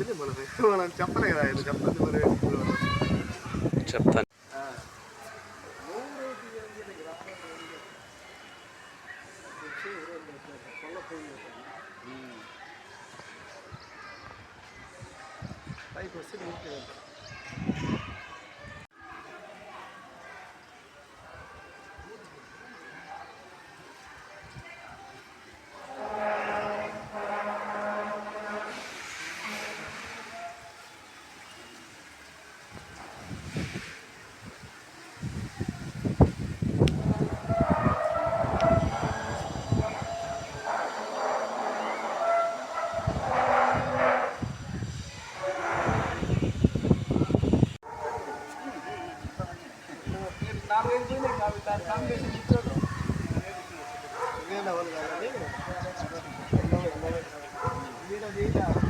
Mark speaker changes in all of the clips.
Speaker 1: మనం మనం చెప్పలే కదా ఆయన చెప్పండి మనం
Speaker 2: చెప్తాను
Speaker 1: పైకి వస్తే నీట్గా ఉంటుంది. ఇవేం అవ్వదు కాదండి. వీడ వీడ. అదే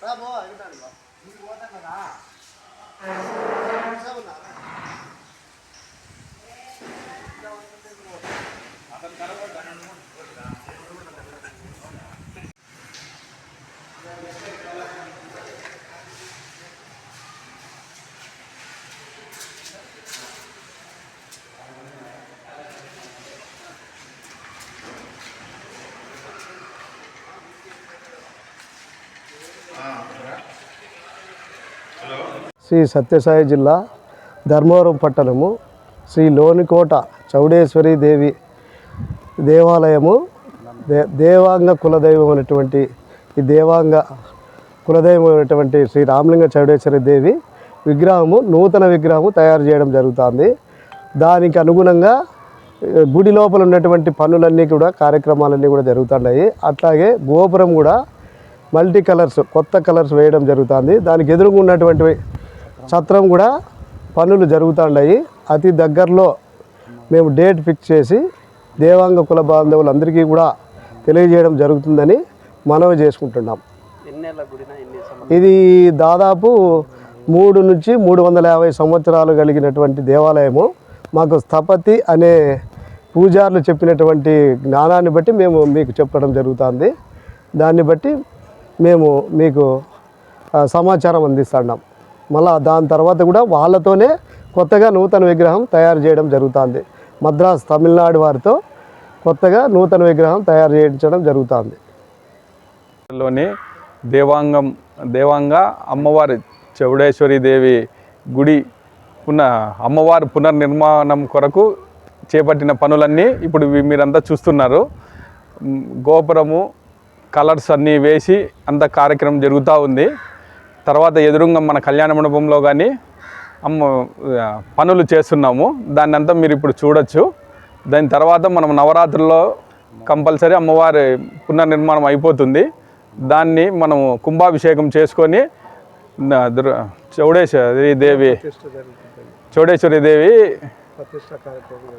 Speaker 1: లేవా రా బావా ఇస్తాను బా నీకు పోతాం శ్రీ సత్యసాయి జిల్లా ధర్మవరం పట్టణము శ్రీ లోనికోట చౌడేశ్వరి దేవి దేవాలయము దే దేవాంగ కులదైవం అనేటువంటి ఈ దేవాంగ కులదైవం అనేటువంటి శ్రీ రామలింగ చౌడేశ్వరి దేవి విగ్రహము నూతన విగ్రహము తయారు చేయడం జరుగుతుంది. దానికి అనుగుణంగా గుడి లోపల ఉన్నటువంటి పనులన్నీ కూడా కార్యక్రమాలన్నీ కూడా జరుగుతున్నాయి. అట్లాగే గోపురం కూడా మల్టీ కలర్స్ కొత్త కలర్స్ వేయడం జరుగుతుంది. దానికి ఎదురుగా ఉన్నటువంటి సత్రం కూడా పనులు జరుగుతున్నాయి అతి దగ్గరలో మేము డేట్ ఫిక్స్ చేసి దేవాంగ కుల బాంధవులందరికీ కూడా తెలియజేయడం జరుగుతుందని మనవి చేసుకుంటున్నాం. ఇది దాదాపు మూడు నుంచి మూడు వందల యాభై సంవత్సరాలు కలిగినటువంటి దేవాలయము. మాకు స్థపతి అనే పూజారులు చెప్పినటువంటి జ్ఞానాన్ని బట్టి మేము మీకు చెప్పడం జరుగుతుంది. దాన్ని బట్టి మేము మీకు సమాచారం అందిస్తున్నాం మళ్ళా దాని తర్వాత కూడా వాళ్ళతోనే కొత్తగా నూతన విగ్రహం తయారు చేయడం జరుగుతుంది. మద్రాస్ తమిళనాడు వారితో కొత్తగా నూతన విగ్రహం తయారు చేయించడం జరుగుతుంది.
Speaker 3: లోని దేవాంగం దేవాంగ అమ్మవారి చౌడేశ్వరి దేవి గుడి పున అమ్మవారి పునర్నిర్మాణం కొరకు చేపట్టిన పనులన్నీ ఇప్పుడు మీరంతా చూస్తున్నారు. గోపురము కలర్స్ అన్నీ వేసి అంత కార్యక్రమం జరుగుతూ ఉంది. తర్వాత ఎదురుగా మన కళ్యాణ మండపంలో కానీ అమ్మ పనులు చేస్తున్నాము. దాన్ని అంతా మీరు ఇప్పుడు చూడొచ్చు. దాని తర్వాత మనం నవరాత్రుల్లో కంపల్సరీ అమ్మవారి పునర్నిర్మాణం అయిపోతుంది. దాన్ని మనము కుంభాభిషేకం చేసుకొని చౌడేశ్వరి దేవి చౌడేశ్వరి దేవి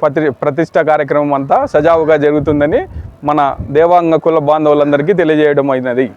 Speaker 3: ప్రతి ప్రతిష్ట కార్యక్రమం అంతా సజావుగా జరుగుతుందని మన దేవాంగ కుల బాంధవులందరికీ తెలియజేయడం అయినది.